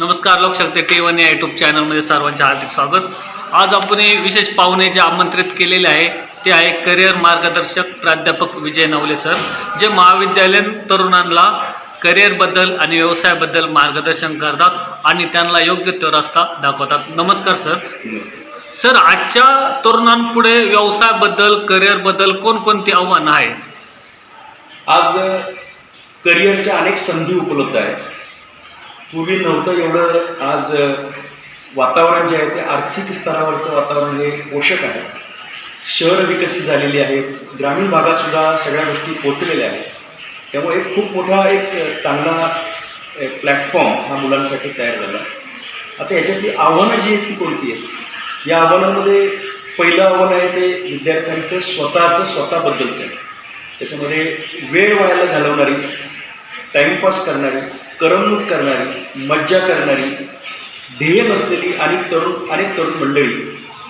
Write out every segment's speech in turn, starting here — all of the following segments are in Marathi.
नमस्कार लोकशक्ती टी वन या यूट्यूब चॅनलमध्ये सर्वांचे हार्दिक स्वागत. आज आपण हे विशेष पाहुणे जे आमंत्रित केलेले आहे ते आहे करिअर मार्गदर्शक प्राध्यापक विजय नवले सर जे महाविद्यालयीन तरुणांना करिअरबद्दल आणि व्यवसायाबद्दल मार्गदर्शन करतात आणि त्यांना योग्य तो रस्ता दाखवतात. नमस्कार सर. सर आजच्या तरुणांपुढे व्यवसायाबद्दल करिअरबद्दल कोणकोणती आव्हानं आहेत? आज करिअरच्या अनेक संधी उपलब्ध आहेत. पूर्वी नव्हतं एवढं आज वातावरण जे आहे ते आर्थिक स्तरावरचं वातावरण हे पोषक आहे. शहरं विकसित झालेली आहेत ग्रामीण भागातसुद्धा सगळ्या गोष्टी पोचलेल्या आहेत. त्यामुळे एक खूप मोठा एक चांगला प्लॅटफॉर्म हा मुलांसाठी तयार झाला. आता याच्यातली आव्हानं जी आहेत ती कोणती आहेत? या आव्हानांमध्ये पहिलं आव्हान आहे ते विद्यार्थ्यांचं स्वतःचं स्वतःबद्दलचं आहे. त्याच्यामध्ये वेळ व्हायला घालवणारी टाईमपास करणारी करमणूक करणारी मज्जा करणारी ध्येय नसलेली अनेक तरुण अनेक तरुण मंडळी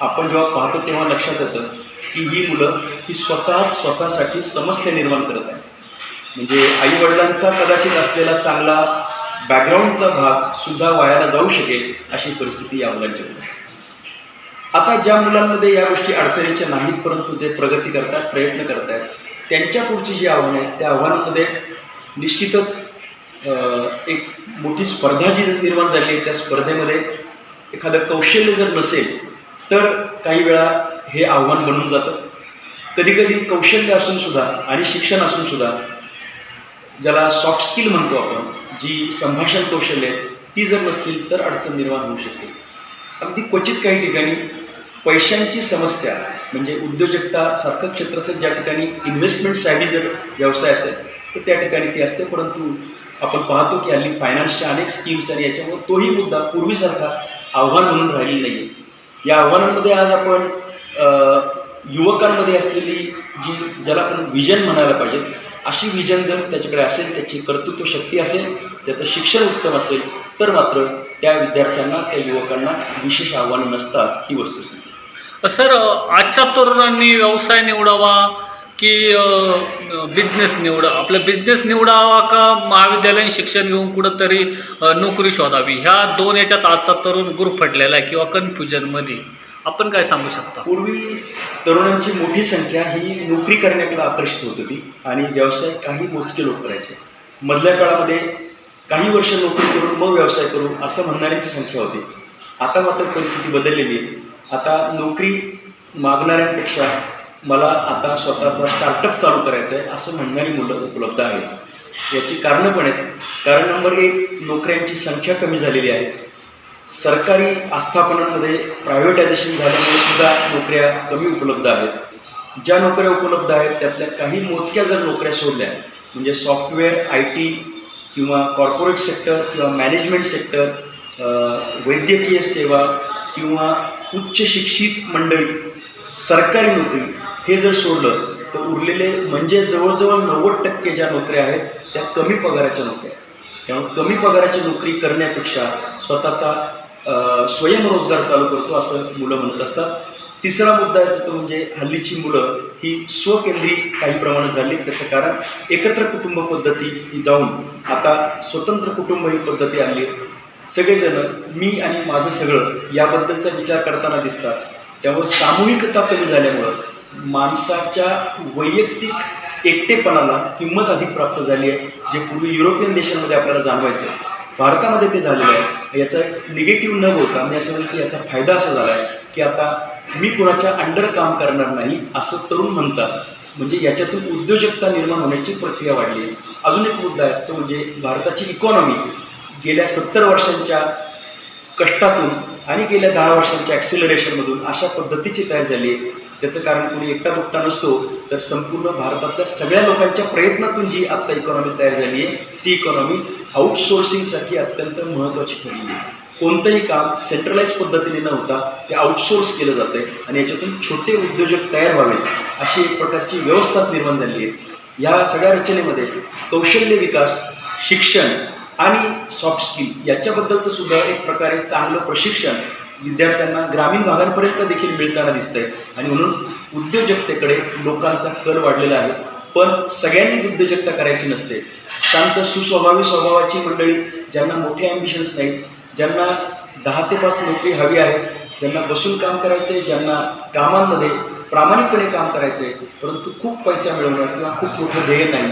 आपण जेव्हा पाहतो तेव्हा लक्षात येतं की ही मुलं ही स्वतःच स्वतःसाठी समस्या निर्माण करत आहेत. म्हणजे आईवडिलांचा कदाचित असलेला चांगला बॅकग्राऊंडचा भाग सुद्धा वायाला जाऊ शकेल अशी परिस्थिती या मुलांची आता ज्या मुलांमध्ये या गोष्टी अडचणीच्या नाहीत परंतु ते प्रगती करतात प्रयत्न करतात त्यांच्या पुढची जी आव्हानं आहेत त्या आव्हानामध्ये निश्चितच एक मोठी स्पर्धा जी निर्माण झाली आहे त्या स्पर्धेमध्ये एखादं कौशल्य जर नसेल तर काही वेळा हे आव्हान बनून जातं. कधीकधी कौशल्य असून सुद्धा आणि शिक्षण असून सुद्धा ज्याला सॉफ्ट स्किल म्हणतो आपण जी संभाषण कौशल्य आहेत ती जर नसतील तर अडचण निर्माण होऊ शकते. अगदी क्वचित काही ठिकाणी पैशांची समस्या म्हणजे उद्योजकता सारखं क्षेत्र असेल ज्या ठिकाणी इन्व्हेस्टमेंटसाठी जर व्यवसाय असेल तर त्या ठिकाणी ती असते परंतु आपण पाहतो की हल्ली फायनान्सच्या अनेक स्कीम्स आणि याच्यामुळे तोही मुद्दा पूर्वीसारखा आव्हान म्हणून राहिलेला नाही आहे या आव्हानांमध्ये आज आपण युवकांमध्ये असलेली जी ज्याला आपण विजन म्हणायला पाहिजे अशी विजन जर त्याच्याकडे असेल त्याची कर्तृत्व शक्ती असेल त्याचं शिक्षण उत्तम असेल तर मात्र त्या विद्यार्थ्यांना त्या युवकांना विशेष आव्हानं नसतात ही वस्तुस्थिती. सर आजच्या तरुणांनी व्यवसाय निवडावा की बिझनेस निवडा. आपलं बिझनेस निवडावा का महाविद्यालयीन शिक्षण घेऊन कुठंतरी नोकरी शोधावी? ह्या दोन याच्यात आजचा तरुण ग्रुप पडलेला आहे किंवा कन्फ्युजनमध्ये. आपण काय सांगू शकता? पूर्वी तरुणांची मोठी संख्या ही नोकरी करण्याकडे आकर्षित होत होती आणि व्यवसाय काही मोजके लोक करायचे. मधल्या काळामध्ये काही वर्ष नोकरी करून मग व्यवसाय करू असं म्हणणाऱ्यांची संख्या होती. आता मात्र परिस्थिती बदललेली आहे. आता नोकरी मागणाऱ्यांपेक्षा मला आता स्वतःचा स्टार्टअप चालू करायचं आहे असं म्हणणारी मुलं उपलब्ध आहेत. याची कारणं पण आहेत. कारण नंबर एक नोकऱ्यांची संख्या कमी झालेली आहे. सरकारी आस्थापनांमध्ये प्रायव्हेटायझेशन झाल्यामुळे सुद्धा नोकऱ्या कमी उपलब्ध आहेत. ज्या नोकऱ्या उपलब्ध आहेत त्यातल्या काही मोजक्या जर नोकऱ्या सोडल्या म्हणजे सॉफ्टवेअर आय टी किंवा कॉर्पोरेट सेक्टर किंवा मॅनेजमेंट सेक्टर वैद्यकीय सेवा किंवा उच्च शिक्षित मंडळी सरकारी नोकरी हे जर सोडलं तर उरलेले म्हणजे जवळजवळ नव्वद टक्के ज्या नोकऱ्या आहेत त्या कमी पगाराच्या नोकऱ्या आहेत. त्यामुळे कमी पगाराची नोकरी करण्यापेक्षा स्वतःचा स्वयंरोजगार चालू करतो असं मुलं म्हणत असतात. तिसरा मुद्दा आहे तो म्हणजे हल्लीची मुलं ही स्वकेंद्री काही प्रमाणात झाली. त्याचं कारण एकत्र कुटुंब पद्धती ही जाऊन आता स्वतंत्र कुटुंब ही पद्धती आणली. सगळेजण मी आणि माझं सगळं याबद्दलचा विचार करताना दिसतात. त्यामुळे सामूहिकता कमी झाल्यामुळं माणसाच्या वैयक्तिक एकटेपणाला किंमत अधिक प्राप्त झाली आहे जे पूर्वी युरोपियन देशांमध्ये आपल्याला जाणवायचं. भारतामध्ये ते झालेलं आहे. याचा निगेटिव्ह न होता मी म्हणजे असं म्हणतो की याचा फायदा असा झाला आहे की आता मी कुणाच्या अंडर काम करणार नाही असं तरुण म्हणतात. म्हणजे याच्यातून उद्योजकता निर्माण होण्याची प्रक्रिया वाढली आहे. अजून एक मुद्दा आहे तो म्हणजे भारताची इकॉनॉमी गेल्या सत्तर वर्षांच्या कष्टातून आणि गेल्या दहा वर्षांच्या ॲक्सिलरेशनमधून अशा पद्धतीची तयार झाली आहे. त्याचं कारण कोणी एकटा दुकटा नसतो तर संपूर्ण भारतातल्या सगळ्या लोकांच्या प्रयत्नातून जी आत्ता इकॉनॉमी तयार झाली आहे ती इकॉनॉमी आउटसोर्सिंगसाठी अत्यंत महत्त्वाची ठरली आहे. कोणतंही काम सेंट्रलाइज पद्धतीने न होता ते आउटसोर्स केलं जातं आहे आणि याच्यातून छोटे उद्योजक तयार व्हावेत अशी एक प्रकारची व्यवस्थाच निर्माण झाली आहे. या सगळ्या रचनेमध्ये कौशल्य विकास शिक्षण आणि सॉफ्ट स्किल याच्याबद्दलचं सुद्धा एक प्रकारे चांगलं प्रशिक्षण विद्यार्थ्यांना ग्रामीण भागांपर्यंत देखील मिळताना दिसतंय. आणि म्हणून उद्योजकतेकडे लोकांचा कल वाढलेला आहे. पण सगळ्यांनी उद्योजकता करायची नसते. शांत सुस्वभावी स्वभावाची मंडळी ज्यांना मोठे ॲम्बिशन्स नाहीत ज्यांना दहा ते पाच नोकरी हवी आहे ज्यांना बसून काम करायचं आहे ज्यांना कामांमध्ये प्रामाणिकपणे काम करायचं आहे परंतु खूप पैसा मिळवणं किंवा खूप मोठं ध्येय नाही.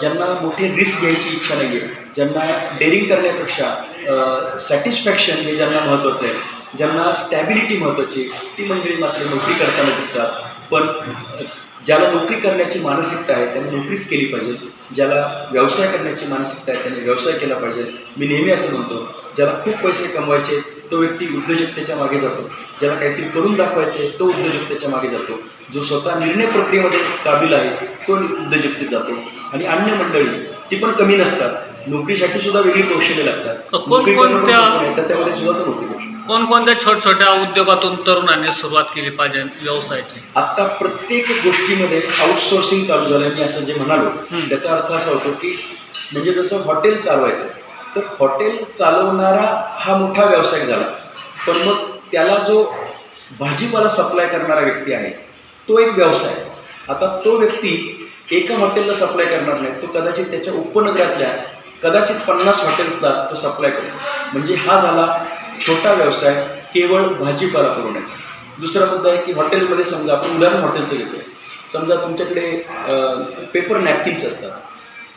ज्यांना मोठी रिस्क घ्यायची इच्छा नाही आहे ज्यांना डेअरिंग करण्यापेक्षा सॅटिस्फॅक्शन हे ज्यांना महत्त्वाचं आहे. ज्यांना स्टॅबिलिटी महत्त्वाची ती मंडळी मात्र नोकरी करताना दिसतात. पण ज्याला नोकरी करण्याची मानसिकता आहे त्याने नोकरीच केली पाहिजे. ज्याला व्यवसाय करण्याची मानसिकता आहे त्याने व्यवसाय केला पाहिजे. मी नेहमी असं म्हणतो ज्याला खूप पैसे कमवायचे तो व्यक्ती उद्योजकतेच्या मागे जातो. ज्याला काहीतरी करून दाखवायचे तो उद्योजकतेच्या मागे जातो. जो स्वतः निर्णय प्रक्रियेमध्ये काबिल आहे तो उद्योजकतेत जातो. आणि अन्य मंडळी ती पण कमी नसतात. नोकरीसाठी सुद्धा वेगळी कौशल्य लागतात. कोण- नोकरी करणं पण कोणत्या- सोपं नाही, त्याच्यामध्ये सुद्धा तो नोकरी करू शकतो कोणकोणत्या छोट छोट्या उद्योगातून तरुणांनी सुरुवात केली पाहिजे व्यवसायाची? आता प्रत्येक गोष्टीमध्ये आउटसोर्सिंग चालू झालं मी असं जे म्हणालो. त्याचा अर्थ असा होतो की म्हणजे जसं हॉटेल चालवायचं तर हॉटेल चालवणारा हा मोठा व्यावसायिक झाला. पण मग त्याला जो भाजीपाला सप्लाय करणारा व्यक्ती आहे तो एक व्यवसाय. आता तो व्यक्ती एका हॉटेलला सप्लाय करणार नाही तो कदाचित त्याच्या उपनगरातल्या कदाचित पन्नास हॉटेल्सला तो सप्लाय करतो म्हणजे हा झाला छोटा व्यवसाय केवळ भाजीपाला पुरवण्याचा. दुसरा मुद्दा आहे की हॉटेलमध्ये समजा आपण उदाहरण हॉटेलचं घेतो समजा तुमच्याकडे पेपर नॅपकिन्स असतात.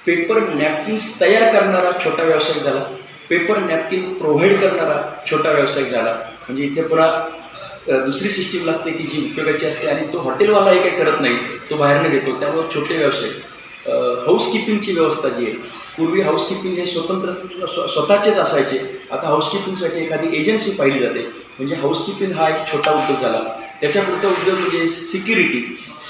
पेपर नॅपकिन्स तयार करणारा छोटा व्यावसायिक झाला. पेपर नॅपकिन प्रोव्हाइड करणारा छोटा व्यावसायिक झाला. म्हणजे इथे पुन्हा दुसरी सिस्टीम लागते की जी उपयोगाची असते आणि तो हॉटेलवालाही काही करत नाही. तो बाहेरनं घेतो. त्यामुळे छोटे व्यवसाय. हाऊसकीपिंगची व्यवस्था जी आहे पूर्वी हाऊसकीपिंग हे स्वतंत्र स्व स्वतःचेच असायचे. आता हाऊसकीपिंगसाठी एखादी एजन्सी पाहिली जाते. म्हणजे हाऊसकीपिंग हा एक छोटा उद्योग झाला. त्याच्या पुढचा उद्योग म्हणजे सिक्युरिटी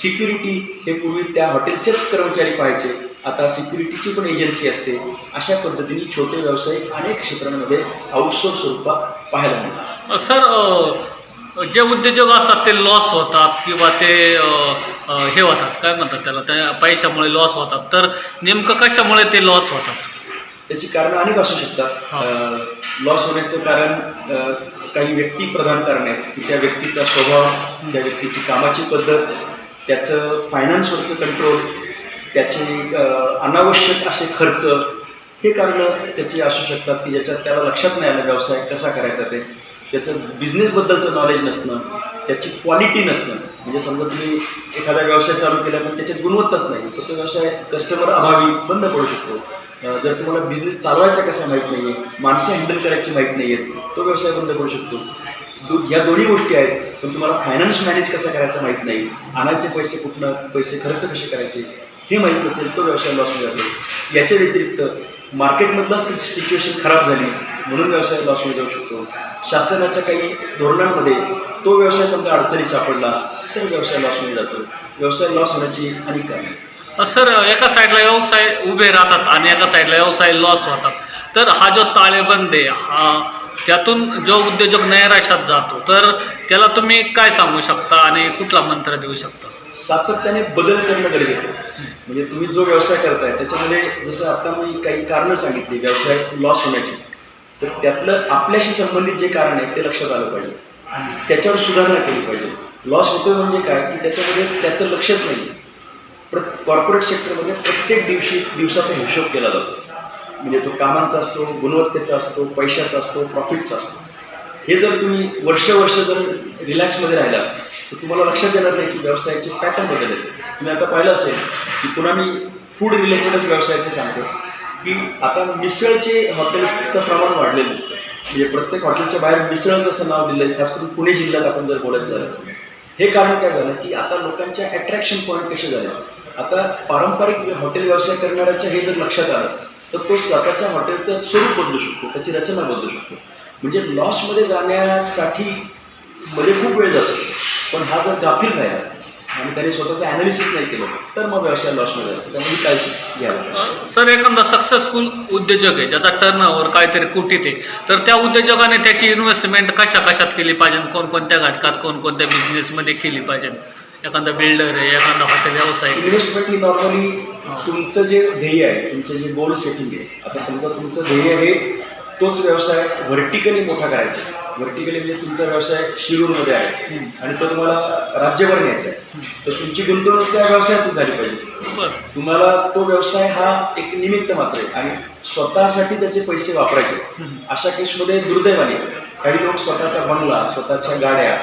सिक्युरिटी हे पूर्वी त्या हॉटेलचेच कर्मचारी पाहायचे. आता सिक्युरिटीची पण एजन्सी असते. अशा पद्धतीने छोटे व्यावसायिक अनेक क्षेत्रांमध्ये आउटसोर्स स्वरूपात पाहायला मिळतात. सर जे उद्योजक असतात ते लॉस होतात किंवा ते हे होतात. काय म्हणतात त्याला? त्या पैशामुळे लॉस होतात. तर नेमकं कशामुळे ते लॉस होतात? त्याची कारणं अनेक असू. शकतात. लॉस होण्याचं कारण अ, काही व्यक्ती प्रदान करणे की त्या व्यक्तीचा स्वभाव त्या व्यक्तीची कामाची पद्धत त्याचं फायनान्सवरचं कंट्रोल त्याचे अ, अनावश्यक असे खर्च हे कारणं त्याची असू शकतात की ज्याच्यात त्याला लक्षात नाही आलं व्यवसाय कसा करायचा ते. त्याचं बिझनेसबद्दलचं नॉलेज नसणं त्याची क्वालिटी नसणं. म्हणजे समजा तुम्ही एखादा व्यवसाय चालू केला पण त्याच्यात गुणवत्ताच नाही. तर तो व्यवसाय कस्टमर अभावी बंद पडू शकतो. जर तुम्हाला बिझनेस चालवायचा कसा माहीत नाही आहे माणसं हँडल करायची माहीत नाही आहेत तो व्यवसाय बंद पडू शकतो. दो ह्या दोन्ही गोष्टी आहेत पण तुम्हाला फायनान्स मॅनेज कसा करायचा माहीत नाही. आणायचे पैसे कुठनं पैसे खर्च कसे करायचे हे माहीत नसेल तो व्यवसाय लॉस जातो. याच्या व्यतिरिक्त मार्केटमधला सिच्युएशन खराब झाली म्हणून व्यवसाय लॉसमध्ये जाऊ शकतो. शासनाच्या काही धोरणांमध्ये तो व्यवसाय समजा अडचणी सापडला तर व्यवसाय लॉसमध्ये जातो. व्यवसाय लॉस होण्याची अनेक कारणं सर एका साईडला व्यवसाय उभे राहतात आणि एका साईडला व्यवसाय लॉस होतात. तर हा जो ताळेबंद आहे हा त्यातून जो उद्योजक नैराश्यात जातो तर त्याला तुम्ही काय सांगू शकता आणि कुठला मंत्र देऊ शकता? सातत्याने बदल करणं गरजेचं आहे. म्हणजे तुम्ही जो व्यवसाय करताय त्याच्यामध्ये जसं आता मी काही कारणं सांगितली व्यवसाय लॉस होण्याची. तर त्यातलं आपल्याशी संबंधित जे कारण आहे ते लक्षात आलं पाहिजे. त्याच्यावर सुधारणा केली पाहिजे. लॉस होतोय म्हणजे काय? की त्याच्यामध्ये त्याचं लक्षच नाही प्र कॉर्पोरेट सेक्टरमध्ये प्रत्येक दिवशी दिवसाचा हिशोब केला जातो. म्हणजे तो कामांचा असतो गुणवत्तेचा असतो पैशाचा असतो प्रॉफिटचा असतो. हे जर तुम्ही वर्ष वर्ष जर रिलॅक्समध्ये राहिला तर तुम्हाला लक्षात येणार नाही की व्यवसायाचे पॅटर्न बदलले. तुम्ही आता पाहिलं असेल की पुन्हा मी फूड रिलेटेडच व्यवसायाचे सांगतो. की आता मिसळचे हॉटेल्सचं प्रमाण वाढलेलं दिसतं. म्हणजे प्रत्येक हॉटेलच्या बाहेर मिसळचं असं नाव दिलं आहे खास करून पुणे जिल्ह्यात आपण जर बोलायचं झालं. तर. हे कारण काय झालं की आता लोकांच्या अट्रॅक्शन पॉईंट कसे झाले? आता पारंपरिक हॉटेल व्यवसाय करणाऱ्याच्या हे जर लक्षात आलं तर तो स्वतःच्या हॉटेलचं स्वरूप बदलू शकतो त्याची रचना बदलू शकतो. म्हणजे लॉसमध्ये जाण्यासाठी मध्ये खूप वेळ जातो. पण हा जर गाफील राहिला आणि त्याने स्वतःचं ॲनालिसिस नाही केलं. तर मग व्यवसाय लॉसमध्ये जातो त्यामुळे काळजी घ्यायला सर एखादा सक्सेसफुल उद्योजक आहे ज्याचा टर्नओव्हर काहीतरी कोटीत आहे तर त्या उद्योजकाने त्याची इन्व्हेस्टमेंट कशा कशात केली पाहिजे? कोणकोणत्या घटकात कोणकोणत्या बिझनेसमध्ये केली पाहिजे? एखादा बिल्डर आहे एखादा हॉटेल व्यवसाय. इन्व्हेस्टमेंट ही नॉर्मली तुमचं जे ध्येय आहे तुमचं जे गोल सेटिंग आहे आता समजा तुमचं ध्येय हे तोच व्यवसाय व्हर्टिकली मोठा करायचा आहे. व्हर्टिकली म्हणजे तुमचा व्यवसाय शिरूरमध्ये आहे. आणि तो तुम्हाला राज्यभर न्यायचा आहे. तर तुमची गुंतवणूक त्या व्यवसायातच झाली पाहिजे. तुम्हाला तो व्यवसाय हा एक निमित्त मात्र आहे. आणि स्वतःसाठी त्याचे पैसे वापरायचे. अशा केसमध्ये दुर्दैवाने काही लोक स्वतःचा बंगला स्वतःच्या गाड्या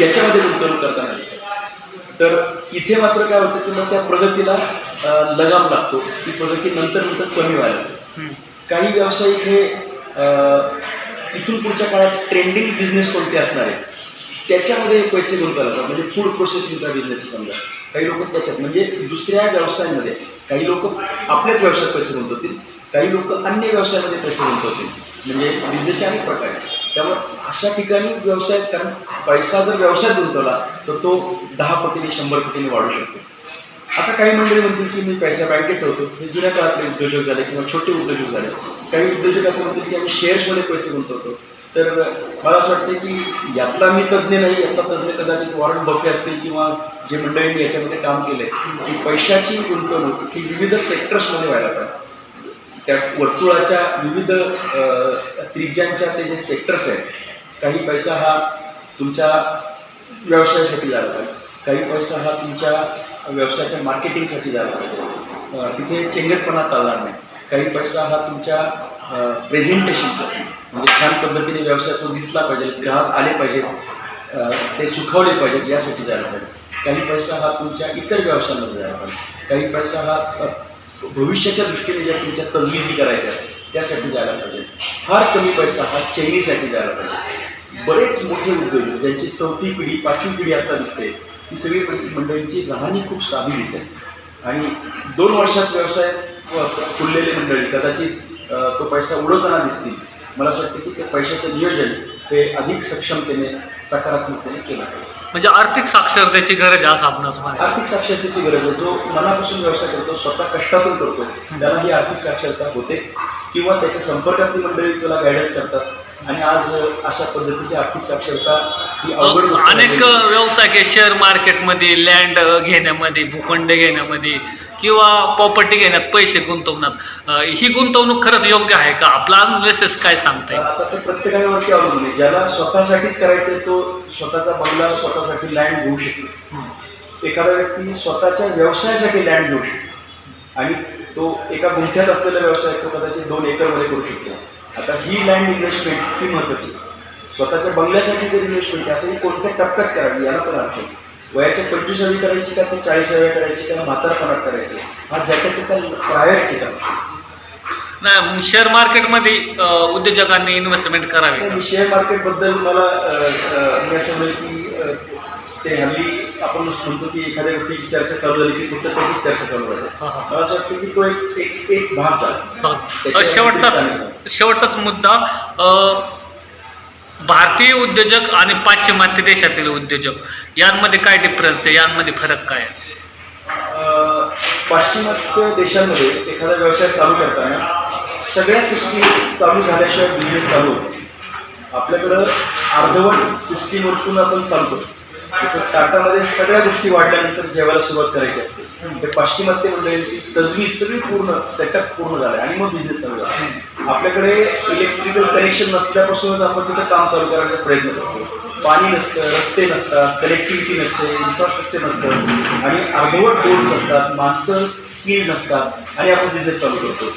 याच्यामध्ये गुंतवणूक करताना दिसतात. तर इथे मात्र काय होतं की मग त्या प्रगतीला लगाम लागतो. ती प्रगती नंतर नंतर कमी व्हायला लागते. काही व्यावसायिक हे इथून पुढच्या काळात ट्रेंडिंग बिझनेस कोणते असणार आहे? त्याच्यामध्ये पैसे गुंतवतात म्हणजे फूड प्रोसेसिंगचा बिझनेस समजा. काही लोक त्याच्यात म्हणजे दुसऱ्या व्यवसायामध्ये काही लोक आपल्याच व्यवसायात पैसे गुंतवतील. काही लोक अन्य व्यवसायामध्ये पैसे गुंतवतील. म्हणजे बिझनेसचे अनेक प्रकार आहेत. त्यामुळे अशा ठिकाणी व्यवसाय कारण पैसा जर व्यवसायात गुंतवला तर तो दहा पटीने शंभर पटीने वाढू शकतो. आता काही मंडळी म्हणतील की मी पैसा बँकेत ठेवतो. हे जुन्या काळातले उद्योजक झाले किंवा छोटे उद्योजक झाले. काही उद्योजक असं म्हणतील की आम्ही शेअर्समध्ये पैसे गुंतवतो. तर मला असं वाटतं की यातला मी तज्ज्ञ नाही यातला तज्ज्ञ कदाचित वॉरंट बफे असतील किंवा जे मंडळींनी याच्यामध्ये काम केलं आहे की पैशाची गुंतवणूक ही विविध सेक्टर्समध्ये व्हायला पाहिजे. त्या वर्तुळाच्या विविध त्रिज्यांच्या ते जे सेक्टर्स आहेत काही पैसा हा तुमच्या व्यवसायासाठी झाला पाहिजे काही पैसा हा तुमच्या व्यवसायाच्या मार्केटिंगसाठी झाला पाहिजे तिथे चेंगरपणा चालणार नाही. काही पैसा हा तुमच्या प्रेझेंटेशनसाठी म्हणजे छान पद्धतीने व्यवसाय तो दिसला पाहिजे ग्राहक आले पाहिजेत ते सुखावले पाहिजेत यासाठी जायला पाहिजे काही पैसा हा तुमच्या इतर व्यवसायांमध्ये जायला पाहिजे काही पैसा हा भविष्याच्या दृष्टीने ज्या तुमच्या तजवीजी करायच्या आहेत, त्यासाठी जायला पाहिजे फार कमी पैसा हा चैनीसाठी जायला पाहिजे बरेच मोठे उद्योजक ज्यांची चौथी पिढी पाचवी पिढी आता दिसते ती सगळी मंड- मंडळींची राहणी खूप साधी दिसेल आणि दोन वर्षात व्यवसाय अ, खुललेले मंडळी कदाचित तो पैसा उडवताना दिसतील. मला असं वाटतं की ते पैशाचं नियोजन हे अधिक सक्षमतेने सकारात्मकतेने केलं पाहिजे. म्हणजे आर्थिक साक्षरतेची गरज आहे असं आपणास आर्थिक साक्षरतेची गरज आहे. जो मनापासून व्यवसाय करतो स्वतः कष्टातून करतो त्याला ही आर्थिक साक्षरता होते. किंवा त्याच्या संपर्कातली मंडळी त्याला गायडन्स करतात. आणि आज अशा पद्धतीची आर्थिक साक्षरता ही अनेक. व्यवसाय आहे शेअर मार्केटमध्ये लँड घेण्यामध्ये भूखंड घेण्यामध्ये किंवा प्रॉपर्टी घेण्यात पैसे गुंतवण्यात ही गुंतवणूक खरंच योग्य आहे का? आपला अनालिसिस काय सांगते आता ते प्रत्येकावरती अवलंबून आहे. ज्याला स्वतःसाठीच करायचं तो स्वतःचा बंगला स्वतःसाठी लँड घेऊ शकतो. एखादा व्यक्ती स्वतःच्या व्यवसायासाठी लँड घेऊ शकतो. आणि तो एका गुंठ्यात असलेला व्यवसाय तो कदाचित दोन एकरमध्ये करू शकतो. आता ही लँड इन्व्हेस्टमेंट ही महत्त्वाची स्वतःच्या बंगल्यासाठी जर इन्व्हेस्टमेंट आहे आता ही कोणत्या टप्प्यात करावी याला पण अर्थ. वयाच्या पंचवीसावी करायची का ते चाळीसाव्या करायची का म्हातारपणात करायची हा ज्याच्या त्या प्रायोरिटीचा नाही शेअर मार्केटमध्ये उद्योजकांनी इन्व्हेस्टमेंट करावी? शेअर मार्केटबद्दल मला मी असं म्हणेल की ते हल्ली आपण म्हणतो की एखाद्या गोष्टीची चर्चा चालू झाली की फक्त त्याची चर्चा चालू झाली. मला असं वाटतं की तो एक एक भाग झाला शेवटचाच शेवटचाच मुद्दा भारतीय उद्योजक आणि पाश्चिमात्य देशातील उद्योजक यांमध्ये काय डिफरन्स आहे? यांमध्ये फरक काय आहे? पाश्चिमात्य देशांमध्ये एखादा व्यवसाय चालू करताना सगळ्या सिस्टीम चालू झाल्याशिवाय बिझनेस चालू होतो आपल्याकडं अर्धवट सिस्टीमवरतून आपण चालतो. जसं टाटामध्ये सगळ्या गोष्टी वाढल्यानंतर जेवायला सुरुवात करायची असते. ते पाश्चिमात्य मंडळींची तजवीज सगळी पूर्ण सेटअप पूर्ण झालं आणि मग बिझनेस चालू झाला आपल्याकडे इलेक्ट्रिकल कनेक्शन नसल्यापासूनच आपण तिथं काम चालू करायचा प्रयत्न करतो. पाणी नसतं रस्ते नसतात कनेक्टिव्हिटी नसते इन्फ्रास्ट्रक्चर नसतं आणि अर्धवट रोड्स असतात माणसं स्किल्ड नसतात आणि आपण बिझनेस चालू करतो.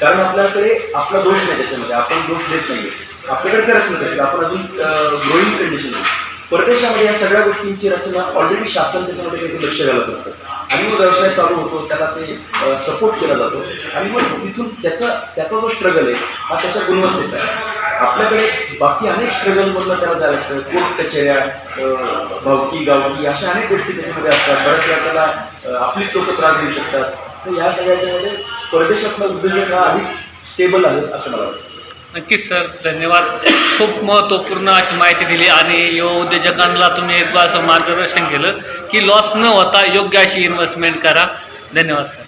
कारण आपल्याकडे आपला दोष नाही त्याच्यामध्ये आपण दोष देत नाही आपल्याकडे करत नाही आपण अजून ग्रोईंग कंडिशन आहे. परदेशामध्ये या सगळ्या गोष्टींची रचना ऑलरेडी शासन त्याच्यामध्ये काही लक्ष घालत असतं. आणि मग व्यवसाय चालू होतो त्याला ते सपोर्ट केला जातो. आणि मग तिथून त्याचा त्याचा जो स्ट्रगल आहे हा त्याच्या गुणवत्तेचा आहे. आपल्याकडे बाकी अनेक स्ट्रगलमधनं त्याला जायला लागतं. कोर्ट कचेऱ्या भावकी गावकी अशा अनेक गोष्टी त्याच्यामध्ये असतात. बऱ्याच वेळा त्याला आपलीच लोकं त्रास देऊ शकतात. तर ह्या सगळ्याच्यामध्ये परदेशातला उद्योजक हा अधिक स्टेबल आहे असं मला वाटतं. नक्कीच सर. धन्यवाद. खूप महत्त्वपूर्ण अशी माहिती दिली आणि युवा उद्योजकांना तुम्ही एक असं मार्गदर्शन केलं की लॉस न होता योग्य अशी इन्व्हेस्टमेंट करा. धन्यवाद सर.